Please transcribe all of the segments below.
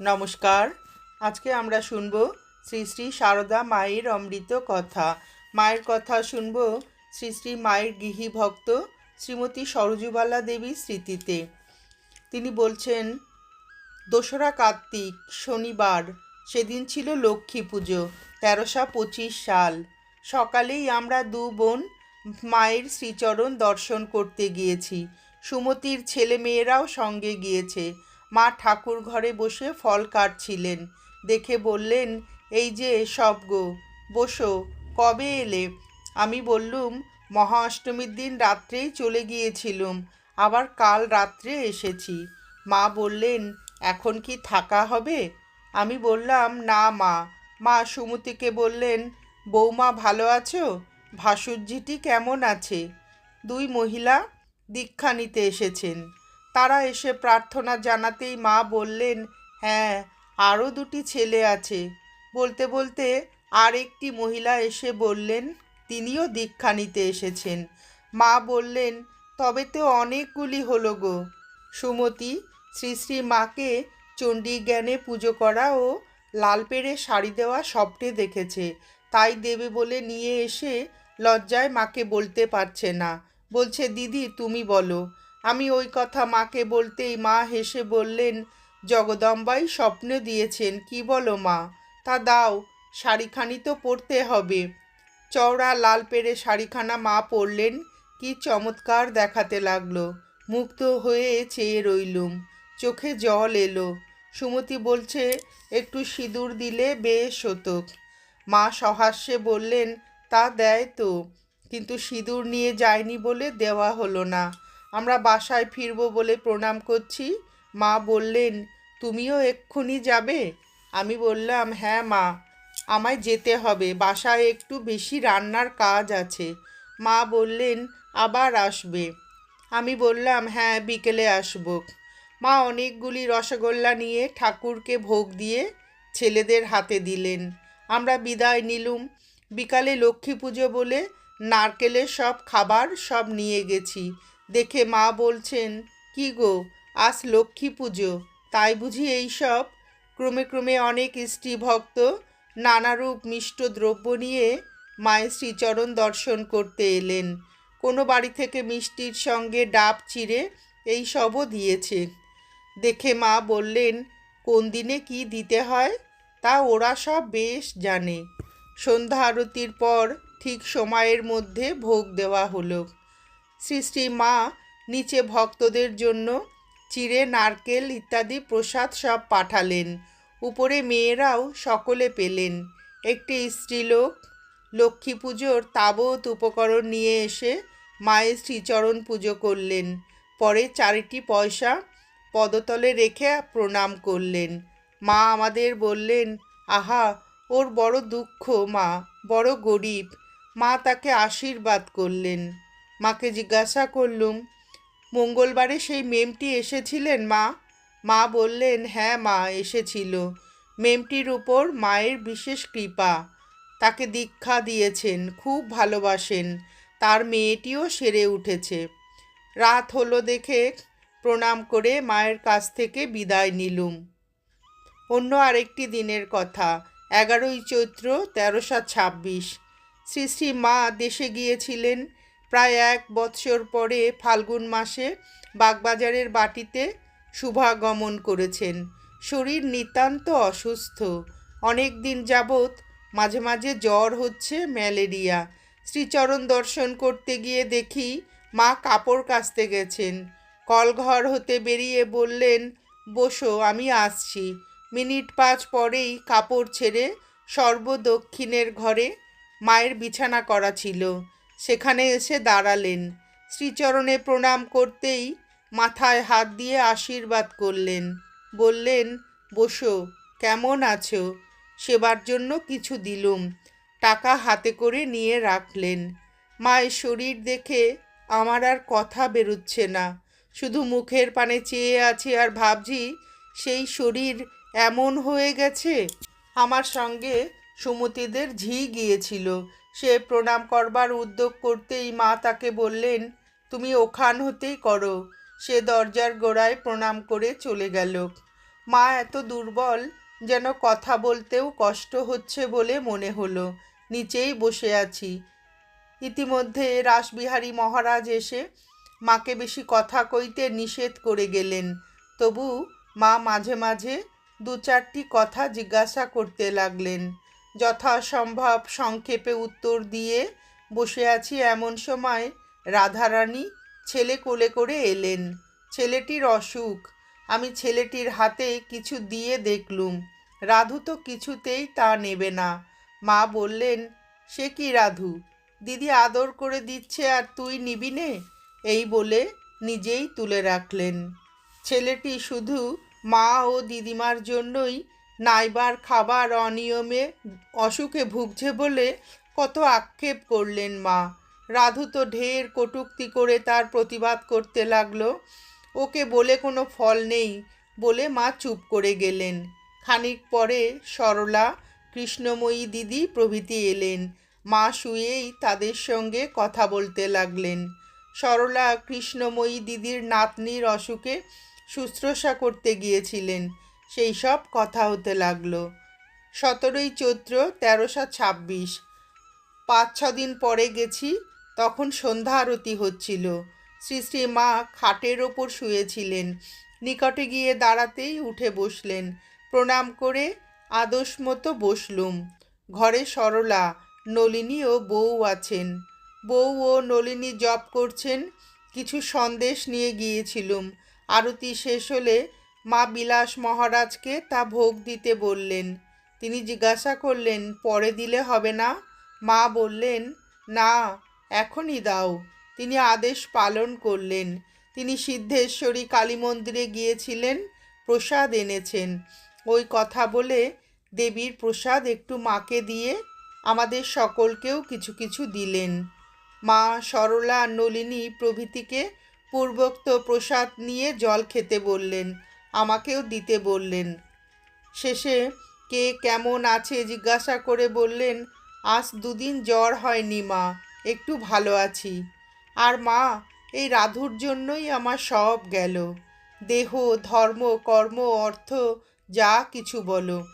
নমস্কার। আজকে আমরা শুনব শ্রী শ্রী সারদা মায়ের অমৃত কথা। মায়ের কথা শুনব শ্রী শ্রী মায়ের গৃহী ভক্ত শ্রীমতী সরজুবালা দেবীর স্মৃতিতে। তিনি বলছেন, দোসরা কার্তিক, শনিবার, সেদিন ছিল লক্ষ্মী পুজো, তেরোশো পঁচিশ সাল। সকালেই আমরা দু বোন মায়ের শ্রীচরণ দর্শন করতে গিয়েছি। সুমতির ছেলে মেয়েরাও সঙ্গে গিয়েছে। মা ঠাকুর ঘরে বসে ফল কাটছিলেন। দেখে বললেন, এই যে সব গো, বসো, কবে এলে? আমি বললুম মহা অষ্টমীর দিন রাত্রেই চলে গিয়েছিলুম, আবার কাল রাত্রে এসেছি। মা বললেন, এখন কি থাকা হবে? আমি বললাম, না মা। মা সুমতিকে বললেন, বৌমা ভালো আছো? ভাসুরজিটি কেমন আছে? দুই মহিলা দীক্ষা নিতে এসেছেন। তারা এসে প্রার্থনা জানাতেই মা বললেন হ্যাঁ আরও দুটি ছেলে আছে। বলতে বলতে আর একটি মহিলা এসে বললেন, তিনিও দীক্ষা নিতে এসেছেন। মা বললেন, তবে তো অনেকগুলি হলো গো। সুমতি শ্রী শ্রী মাকে চণ্ডী জ্ঞানে পুজো করা ও লাল পেড়ে শাড়ি দেওয়া স্বপ্নে দেখেছে। তাই দেবে বলে নিয়ে এসে লজ্জায় মাকে বলতে পারছে না। বলছে, দিদি, তুমি বলো। আমি ওই কথা মাকে বলতেই মা হেসে বললেন, জগদম্বাই স্বপ্ন দিয়েছেন, কি বলো মা? তা দাও, শাড়িখানি তো পরতে হবে। চওড়া লাল পেরে শাড়িখানা মা পরলেন, কি চমৎকার দেখাতে লাগল। মুগ্ধ হয়ে চেয়ে রইলুম, চোখে জল এলো। সুমতি বলছে, একটু সিঁদুর দিলে বেশ হতো। মা সহাস্যে বললেন, তা দেয় তো। কিন্তু সিঁদুর নিয়ে যায়নি বলে দেওয়া হলো না। আমরা বাসায় ফিরবো বলে প্রণাম করছি। মা বললেন, তুমিও এক্ষুনি যাবে? আমি বললাম হ্যাঁ মা, আমায় যেতে হবে। বাসায় একটু বেশি রান্নার কাজ আছে। মা বললেন, আবার আসবে। আমি বললাম হ্যাঁ বিকেলে আসব। মা অনেকগুলি রসগোল্লা নিয়ে ঠাকুরকে ভোগ দিয়ে ছেলেদের হাতে দিলেন। আমরা বিদায় নিলুম। বিকালে লক্ষ্মী পুজো বলে নারকেলের সব খাবার সব নিয়ে গেছি। দেখে মা বলছেন, কি গো, আজ লক্ষ্মী পুজো, তাই বুঝি এই সব? ক্রমে ক্রমে অনেক স্ত্রী ভক্ত নানারূপ মিষ্ট দ্রব্য নিয়ে মায়ের শ্রীচরণ দর্শন করতে এলেন। কোনো বাড়ি থেকে মিষ্টির সঙ্গে ডাব চিড়ে এই সবও দিয়েছে। দেখে মা বললেন, কোন দিনে কি দিতে হয়? তা ওরা সব বেশ জানে। সন্ধ্যা আরতির পর ঠিক সময়ের মধ্যে ভোগ দেওয়া হলো। শ্রী মা, নিচে ভক্তদের জন্য চিড়ে, নারকেল ইত্যাদি প্রসাদ সব পাঠালেন। উপরে মেয়েরাও সকলে পেলেন। একটি স্ত্রীলোক লক্ষ্মী পুজোর তাবৎ উপকরণ নিয়ে এসে মায়ের শ্রীচরণ পুজো করলেন। পরে চারিটি পয়সা পদতলে রেখে প্রণাম করলেন। মা আমাদের বললেন, আহা, ওর বড় দুঃখ মা, বড় গরিব। মা তাকে আশীর্বাদ করলেন। মাকে জিজ্ঞাসা করলুম, মঙ্গলবারে সেই মেমটি এসেছিলেন মা? মা বললেন হ্যাঁ মা, এসেছিল। মেমটির উপর মায়ের বিশেষ কৃপা। তাকে দীক্ষা দিয়েছেন, খুব ভালোবাসেন। তার মেয়েটিও সেরে উঠেছে। রাত হলো দেখে প্রণাম করে মায়ের কাছ থেকে বিদায় নিলুম। অন্য আরেকটি দিনের কথা, এগারোই চৈত্র তেরোশো ছাব্বিশ। শ্রী শ্রী মা দেশে গিয়েছিলেন প্রায় এক বৎসর পরে ফাল্গুন মাসে বাগবাজারের বাটিতে শুভাগমন করেছেন। শরীর নিতান্ত অসুস্থ। অনেক দিন যাবৎ মাঝে মাঝে জ্বর হচ্ছে, ম্যালেরিয়া। শ্রীচরণ দর্শন করতে গিয়ে দেখি মা কাপড় কাচতে গেছেন। কলঘর হতে বেরিয়ে বললেন, বসো, আমি আসছি। মিনিট পাঁচ পরেই কাপড় ছেড়ে সর্বদক্ষিণের ঘরে মায়ের বিছানা করা ছিল। সেখানে এসে দাঁড়ালেন। শ্রীচরণে প্রণাম করতেই মাথায় হাত দিয়ে আশীর্বাদ করলেন। বললেন, বসো, কেমন আছো? সেবার জন্য কিছু দিলুম। টাকা হাতে করে নিয়ে রাখলেন। মায়ের শরীর দেখে আমার আর কথা বেরুচ্ছে না। শুধু মুখের পানে চেয়ে আছি আর ভাবছি, সেই শরীর এমন হয়ে গেছে, আমার সঙ্গে সুমতিদের ঝি গিয়েছিল। সে প্রণাম করবার উদ্যোগ করতেই মা তাকে বললেন, তুমি ওখান হতেই করো। সে দরজার গোড়ায় প্রণাম করে চলে গেল। মা এত দুর্বল, যেন কথা বলতেও কষ্ট হচ্ছে বলে মনে হলো। নিচেই বসে আছি। ইতিমধ্যে রাসবিহারী মহারাজ এসে মাকে বেশি কথা কইতে নিষেধ করে গেলেন। তবু মা মাঝে মাঝে দু চারটি কথা জিজ্ঞাসা করতে লাগলেন। যথাসম্ভব সংক্ষেপে উত্তর দিয়ে বসে আছি এমন সময় রাধারানী ছেলে কোলে করে এলেন। ছেলেটির অসুখ। আমি ছেলেটির হাতে কিছু দিয়ে দেখলুম। রাধু তো কিছুতেই তা নেবে না। মা বললেন, সে কি রাধু? দিদি আদর করে দিচ্ছে আর তুই নিবি নে? এই বলে নিজেই তুলে রাখলেন। ছেলেটি শুধু মা ও দিদিমার জন্যই নাইবার খাবার অনিয়মে অসুখে ভুগছে বলে কত আক্ষেপ করলেন মা। রাধু তো ঢের কটূক্তি করে তার প্রতিবাদ করতে লাগল। ওকে বলে কোনো ফল নেই বলে মা চুপ করে গেলেন। খানিক পরে সরলা, কৃষ্ণময়ী দিদি প্রভৃতি এলেন। মা শুয়েই তাদের সঙ্গে কথা বলতে লাগলেন। সরলা, কৃষ্ণময়ী দিদির নাতনির অসুখে শুশ্রূষা করতে গিয়েছিলেন। সেই সব কথা হতে লাগল। সতেরোই চৈত্র তেরোশো ছাব্বিশ। পাঁচ, ছ দিন পরে গেছি, তখন সন্ধ্যা আরতি হচ্ছিল। শ্রী শ্রী মা খাটের ওপর শুয়েছিলেন। নিকটে গিয়ে দাঁড়াতেই উঠে বসলেন। প্রণাম করে আদর্শ মতো বসলুম। ঘরে সরলা, নলিনী ও বউ আছেন। বউ ও নলিনী জব করছেন, কিছু সন্দেশ নিয়ে গিয়েছিলুম। আরতি শেষ হলে মা বিলাস মহারাজকে তা ভোগ দিতে বললেন। তিনি জিজ্ঞাসা করলেন, পরে দিলে হবে না? মা বললেন, না, এখনই দাও। তিনি আদেশ পালন করলেন। তিনি সিদ্ধেশ্বরী কালী মন্দিরে গিয়েছিলেন, প্রসাদ এনেছেন। ওই কথা বলে দেবীর প্রসাদ একটু মাকে দিয়ে আমাদের সকলকেও কিছু কিছু দিলেন। মা সরলা নলিনী প্রভৃতিকে পূর্বোক্ত প্রসাদ নিয়ে জল খেতে বললেন। আমাকেও দিতে বললেন। শেষে কে কেমন আছে জিজ্ঞাসা করে বললেন, আজ দুদিন জ্বর হয়নি মা, একটু ভালো আছি। আর মা, এই রাধুর জন্যই আমার সব গেল। দেহ, ধর্ম, কর্ম, অর্থ, যা কিছু বলো।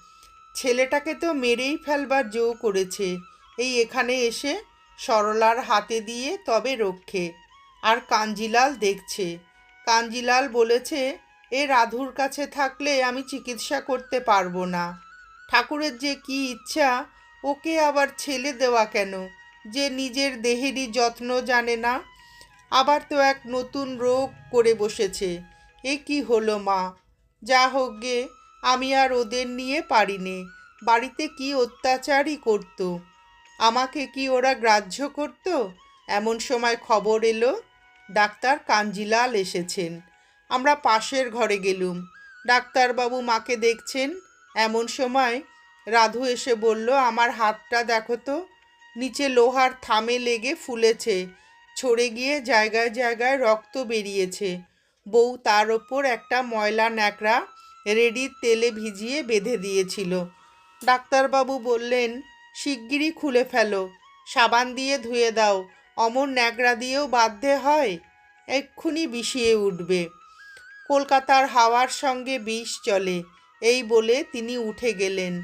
ছেলেটাকে তো মেরেই ফেলবার জো করেছে। এই এখানে এসে সরলার হাতে দিয়ে তবে রক্ষে। আর কাঞ্জিলাল দেখছে। কাঞ্জিলাল বলেছে এ রাধুর কাছে থাকলে আমি চিকিৎসা করতে পারব না। ঠাকুরের যে কি ইচ্ছা, ওকে আবার ছেলে দেওয়া কেন? যে নিজের দেহেরই যত্ন জানে না। আবার তো এক নতুন রোগ করে বসেছে। এ কি হলো মা? যা হোক গে, আমি আর ওদের নিয়ে পারিনে। বাড়িতে কি অত্যাচারই করত? আমাকে কি ওরা গ্রাহ্য করত? এমন সময় খবর এলো, ডাক্তার কাঞ্জিলাল এসেছেন। আমরা পাশের ঘরে গেলুম। ডাক্তারবাবু মাকে দেখছেন? এমন সময় রাধু এসে বলল, আমার হাতটা দেখো তো, নিচে লোহার থামে লেগে ফুলেছে, ছড়ে গিয়ে জায়গায় জায়গায় রক্ত বেরিয়েছে। বউ তার ওপর একটা ময়লা ন্যাকড়া রেডির তেলে ভিজিয়ে বেঁধে দিয়েছিল। ডাক্তারবাবু বললেন, শিগগিরই খুলে ফেলো, সাবান দিয়ে ধুয়ে দাও অমর ন্যাকড়া দিয়েও বাধ্যে হয়, এক্ষুনি বিষিয়ে উঠবে। কলকাতার হাওয়ার সঙ্গে বিষ চলে, এই বলে তিনি উঠে গেলেন।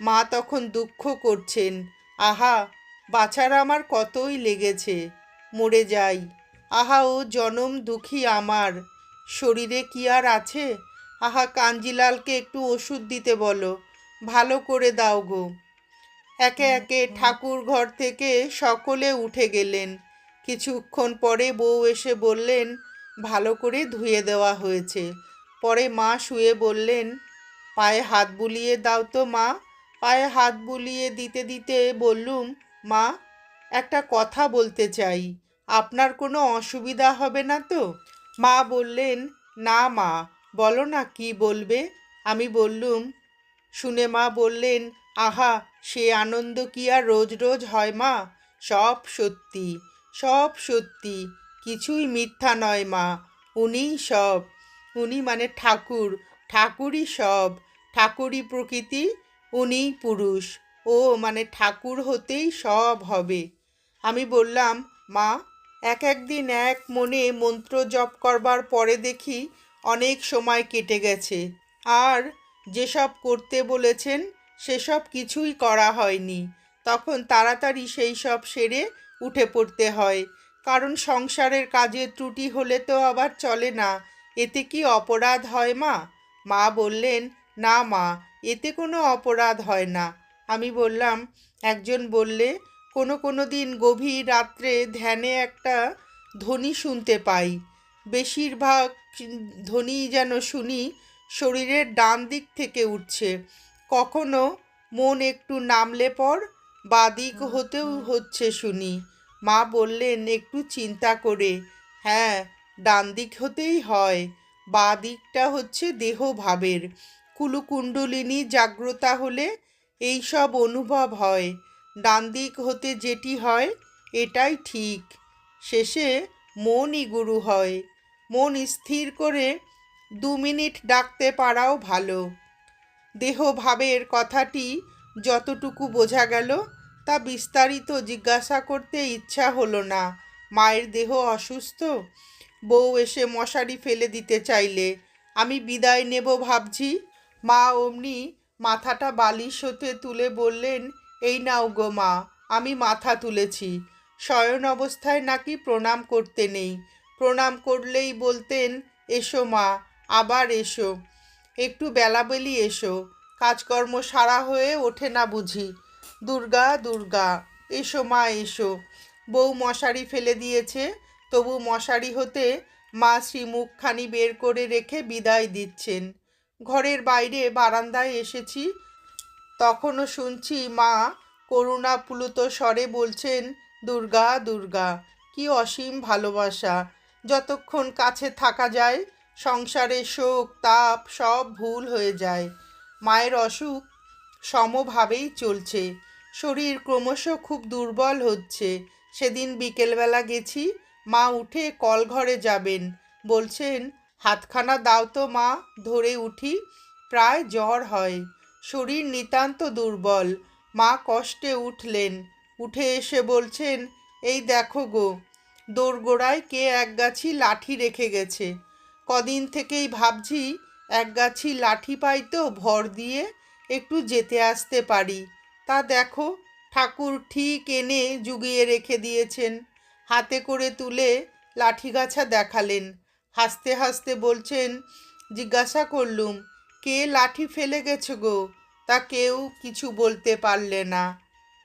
মা তখন দুঃখ করছেন, আহা, বাছার আমার কতই লেগেছে, মরে যাই। আহা, ও জনম দুঃখী আমার, শরীরে কি আর আছে? আহা, কাঞ্জিলালকে একটু ওষুধ দিতে বলো, ভালো করে দাও গো। একে একে ঠাকুর ঘর থেকে সকলে উঠে গেলেন। কিছুক্ষণ পরে বউ এসে বললেন ভালো করে ধুয়ে দেওয়া হয়েছে। পরে মা শুয়ে বললেন, পায়ে হাত বুলিয়ে দাও তো মা। পায়ে হাত বুলিয়ে দিতে দিতে বললুম, মা, একটা কথা বলতে চাই। আপনার কোনো অসুবিধা হবে না তো? মা বললেন, না মা, বলো না কি বলবে? আমি বললুম, শুনে মা বললেন, আহা, সে আনন্দ কি আর রোজ রোজ হয় মা? সব সত্যি সব সত্যি। কিছুই মিথ্যা নয় মা, উনিই সব। উনি মানে ঠাকুর, ঠাকুরই সব। ঠাকুরই প্রকৃতি, উনিই পুরুষ। ও মানে ঠাকুর হতেই সব হবে। আমি বললাম, মা, এক একদিন এক মনে মন্ত্র জপ করবার পরে দেখি অনেক সময় কেটে গেছে। আর যেসব করতে বলেছেন, সেসব কিছুই করা হয়নি। তখন তাড়াতাড়ি সেই সব সেরে উঠে পড়তে হয়। কারণ সংসারের কাজের ত্রুটি হলে তো আবার চলে না। এতে কি অপরাধ হয় মা? মা বললেন, না মা, এতে কোনো অপরাধ হয় না। আমি বললাম, একজন বললে কোনো কোনো দিন গভীর রাত্রে ধ্যানে একটা ধ্বনি শুনতে পাই। বেশিরভাগ ধ্বনি যেন শুনি শরীরের ডান দিক থেকে উঠছে। কখনো মন একটু নামলে পর বাদিক হতেও হচ্ছে শুনি। মা বললেন, একটু চিন্তা করে। হ্যাঁ ডান দিক হতেই হয়। বা দিকটা হচ্ছে দেহ ভাবের কুলুকুণ্ডলিনী জাগ্রতা হলে এই সব অনুভব হয়। ডান দিক হতে যেটি হয়, এটাই ঠিক। শেষে মনই গুরু হয়। মন স্থির করে দু মিনিট ডাকতে পারাও ভালো। দেহ ভাবের কথাটি যতটুকু বোঝা গেল তা বিস্তারিত জিজ্ঞাসা করতে ইচ্ছা হলো না। মায়ের দেহ অসুস্থ? বউ এসে মশারি ফেলে দিতে চাইলে। আমি বিদায় নেব ভাবছি। মা অমনি মাথাটা বালিশ হতে তুলে বললেন, এই নাও গো মা, আমি মাথা তুলেছি। শয়ন অবস্থায় নাকি প্রণাম করতে নেই। প্রণাম করলেই বলতেন, এসো মা, আবার এসো। একটু বেলাবেলি এসো। কাজকর্ম সারা হয়ে ওঠে না বুঝি। দুর্গা দুর্গা, এসো মা, এসো। বউ মশারি ফেলে দিয়েছে, তবু মশারি হতে মা শ্রীমুখখানি বের করে রেখে বিদায় দিচ্ছেন। ঘরের বাইরে বারান্দায় এসেছি, তখনও শুনছি মা করুণাপুলুত স্বরে বলছেন, দুর্গা দুর্গা, কি অসীম ভালোবাসা। যতক্ষণ কাছে থাকা যায়, সংসারে শোক, তাপ সব ভুল হয়ে যায়। মায়ের অসুখ সমভাবেই চলছে। শরীর ক্রমশ খুব দুর্বল হচ্ছে। সেদিন বিকেলবেলা গেছি, মা উঠে কল ঘরে যাবেন। বলছেন, হাতখানা দাও তো মা, ধরে উঠি। প্রায় জ্বর হয়। শরীর নিতান্ত দুর্বল। মা কষ্টে উঠলেন। উঠে এসে বলছেন, এই দেখো গো, দোরগোড়ায় কে এক গাছি লাঠি রেখে গেছে। কদিন থেকেই ভাবছি, এক গাছি লাঠি পাই তো ভর দিয়ে একটু যেতে আসতে পারি। তা দেখো, ঠাকুর ঠিক এনে জুগিয়ে রেখে দিয়েছেন। হাতে করে তুলে লাঠিগাছা দেখালেন। হাসতে হাসতে বলছেন, জিজ্ঞাসা করলুম, কে লাঠি ফেলে গেছে গো? তা কেউ কিছু বলতে পারলে না।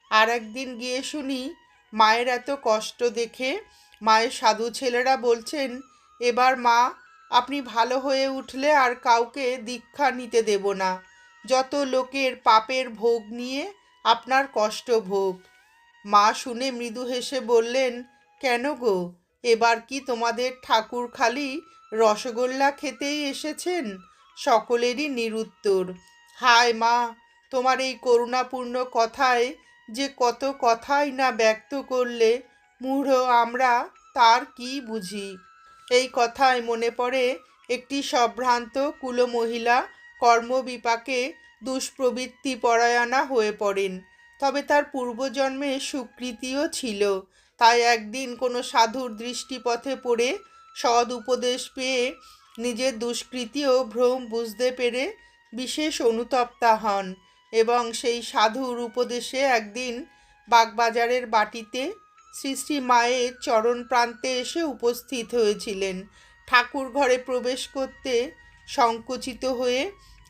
আর একদিন গিয়ে শুনি, মায়ের এত কষ্ট দেখে মায়ের সাধু ছেলেরা বলছেন, এবার মা, আপনি ভালো হয়ে উঠলে আর কাউকে দীক্ষা নিতে দেব না। যত লোকের পাপের ভোগ নিয়ে আপনার কষ্ট ভোগ। মা শুনে মৃদু হেসে বললেন, কেন গো? এবার কি তোমাদের ঠাকুর খালি রসগোল্লা খেতেই এসেছেন? সকলেরই নিরুত্তর। হায় মা, তোমার এই করুণাপূর্ণ কথায় যে কত কথাই না ব্যক্ত করলে মূঢ় আমরা তার কি বুঝি? এই কথায় মনে পড়ে একটি সম্ভ্রান্ত কুলো মহিলা কর্মবিপাকে দুষ্প্রবৃত্তি পরায়ণা হয়ে পড়েন। তবে তার পূর্বজন্মে সুকৃতিও ছিল। তাই একদিন কোনো সাধুর দৃষ্টিপথে পড়ে সদ উপদেশ পেয়ে নিজের দুষ্কৃতি ও ভ্রম বুঝতে পেরে বিশেষ অনুতপ্তা হন এবং সেই সাধুর উপদেশে একদিন বাগবাজারের বাটিতে শ্রী শ্রী মায়ের চরণ প্রান্তে এসে উপস্থিত হয়েছিলেন। ঠাকুর ঘরে প্রবেশ করতে সংকুচিত হয়ে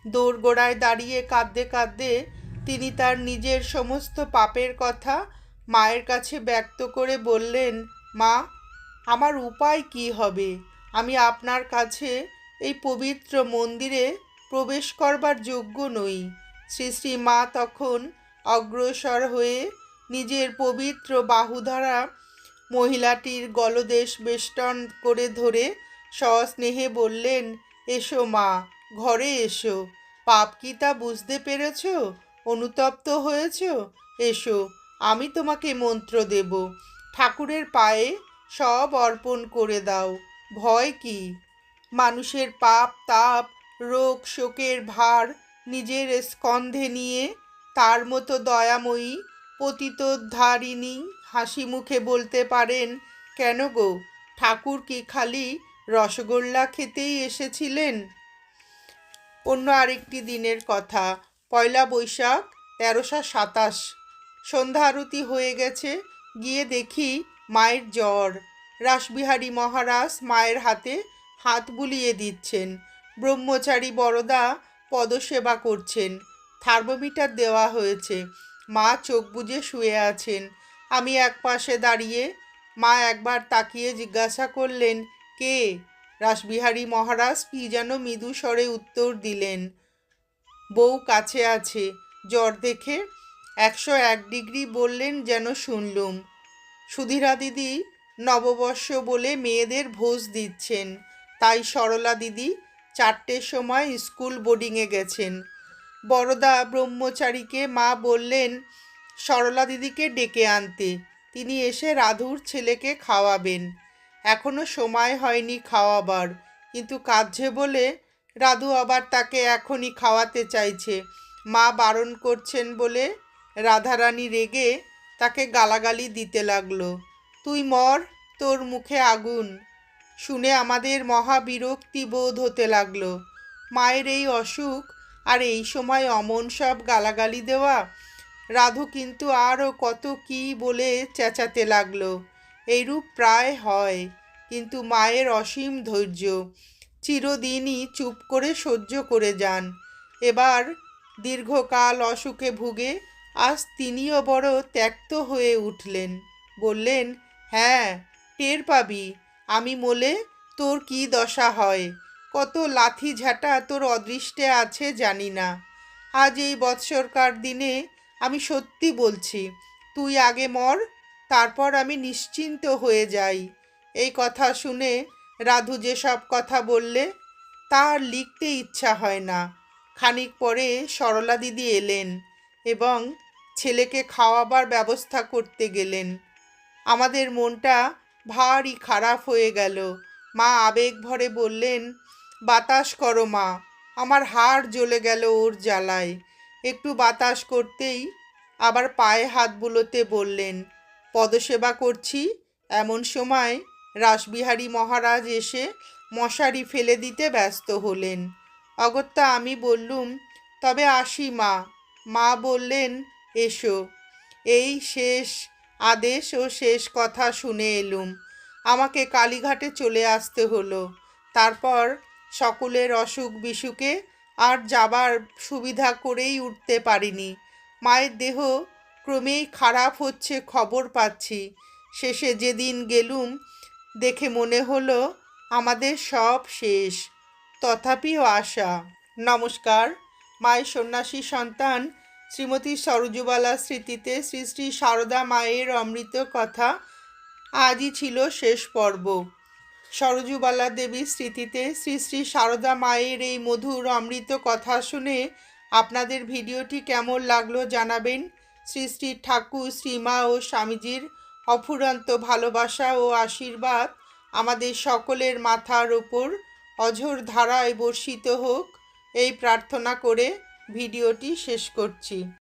দোরগোড়ায় দাঁড়িয়ে কাঁদতে কাঁদতে তিনি তার নিজের সমস্ত পাপের কথা মায়ের কাছে ব্যক্ত করে বললেন, মা, আমার উপায় কি হবে? আমি আপনার কাছে এই পবিত্র মন্দিরে প্রবেশ করবার যোগ্য নই। শ্রী শ্রী মা তখন অগ্রসর হয়ে নিজের পবিত্র বাহুধারা মহিলাটির গলদেশ বেষ্টন করে ধরে সস্নেহে বললেন এসো মা, ঘরে এসো। পাপ কি তা বুঝতে পেরেছ? অনুতপ্ত হয়েছ? এসো, আমি তোমাকে মন্ত্র দেব। ঠাকুরের পায়ে সব অর্পণ করে দাও। ভয় কি? মানুষের পাপ, তাপ, রোগ, শোকের ভার নিজের স্কন্ধে নিয়ে তার মতো দয়াময়ী, পতিতোদ্ধারিণী হাসি মুখে বলতে পারেন, কেন গো? ঠাকুর কি খালি রসগোল্লা খেতেই এসেছিলেন। অন্য আরেকটি দিনের কথা, পয়লা বৈশাখ, তেরোশো সাতাশ। সন্ধ্যা আরতি হয়ে গেছে, গিয়ে দেখি মায়ের জ্বর। রাসবিহারী মহারাজ মায়ের হাতে হাত বুলিয়ে দিচ্ছেন। ব্রহ্মচারী বড়দা পদসেবা করছেন। থার্মোমিটার দেওয়া হয়েছে। মা চোখ বুজে শুয়ে আছেন। আমি এক পাশে দাঁড়িয়ে মা একবার তাকিয়ে জিজ্ঞাসা করলেন কে? রাসবিহারী মহারাজ কি যেন মৃদু স্বরে উত্তর দিলেন। বউ কাছে আছে। জ্বর দেখে একশো এক ডিগ্রি বললেন যেন শুনলুম। সুধীরা দিদি নববর্ষ বলে মেয়েদের ভোজ দিচ্ছেন। তাই সরলা দিদি চারটের সময় স্কুল বোর্ডিংয়ে গেছেন। বড়দা ব্রহ্মচারীকে মা বললেন, সরলা দিদিকে ডেকে আনতে। তিনি এসে রাধুর ছেলেকে খাওয়াবেন। এখনও সময় হয়নি খাওয়াবার। কিন্তু কাঁদছে বলে রাধু আবার তাকে এখনই খাওয়াতে চাইছে। মা বারণ করছেন বলে রাধারানী রেগে তাকে গালাগালি দিতে লাগল। তুই মর, তোর মুখে আগুন। শুনে আমাদের মহা বিরক্তি বোধ হতে লাগল। মায়ের এই অসুখ আর এই সময় অমন সব গালাগালি দেওয়া, রাধু কিন্তু আরও কত কী বলে চেঁচাতে লাগল। এইরূপ প্রায় হয়, কিন্তু মায়ের অসীম ধৈর্য। চিরদিনই চুপ করে সহ্য করে যান। এবার দীর্ঘকাল অসুখে ভুগে আজ তিনিও বড় ত্যক্ত হয়ে উঠলেন। বললেন হ্যাঁ টের পাবি। আমি মোলে তোর কি দশা হয়? কত লাথি ঝাঁটা তোর অদৃষ্টে আছে জানি না। আজ এই বৎসরকার দিনে আমি সত্যি বলছি, তুই আগে মর তারপর আমি নিশ্চিন্ত হয়ে যাই। এই কথা শুনে রাধু যেসব কথা বললে, তার লিখতে ইচ্ছা হয় না। খানিক পরে সরলা দিদি এলেন এবং ছেলেকে খাওয়াবার ব্যবস্থা করতে গেলেন। আমাদের মনটা ভারী খারাপ হয়ে গেল। মা আবেগ ভরে বললেন, বাতাস করো মা, আমার হাড় জ্বলে গেল ওর জ্বালায়। একটু বাতাস করতেই আবার পায়ে হাত বুলোতে বললেন পদসেবা করছি। এমন সময় রাসবিহারী মহারাজ এসে মশারি ফেলে দিতে ব্যস্ত হলেন। অগত্যা আমি বললুম, তবে আসি মা। মা বললেন, এসো। এই শেষ আদেশ ও শেষ কথা শুনে এলুম। আমাকে কালীঘাটে চলে আসতে হলো। তারপর সকলের অসুখ বিসুখে আর যাবার সুবিধা করেই উঠতে পারিনি। মায়ের দেহ ক্রমেই খারাপ হচ্ছে, খবর পাচ্ছি। শেষে যেদিন গেলুম, দেখে মনে হলো আমাদের সব শেষ। তথাপিও আশা। নমস্কার। মায়ের সন্ন্যাসী সন্তান শ্রীমতী সরোজবালা স্মৃতিতে শ্রী শ্রী সারদা মায়ের অমৃত কথা আজই ছিল শেষ পর্ব। সরজুবালা দেবীর স্মৃতিতে শ্রী শ্রী সারদা মায়ের এই মধুর অমৃত কথা শুনে আপনাদের ভিডিওটি কেমন লাগল জানাবেন শ্রী শ্রী ঠাকুর শ্রীমা ও স্বামীজির অফুরন্ত ভালোবাসা ও আশীর্বাদ আমাদের সকলের মাথার ওপর অঝোর ধারায় বর্ষিত হোক, এই প্রার্থনা করে ভিডিওটি শেষ করছি।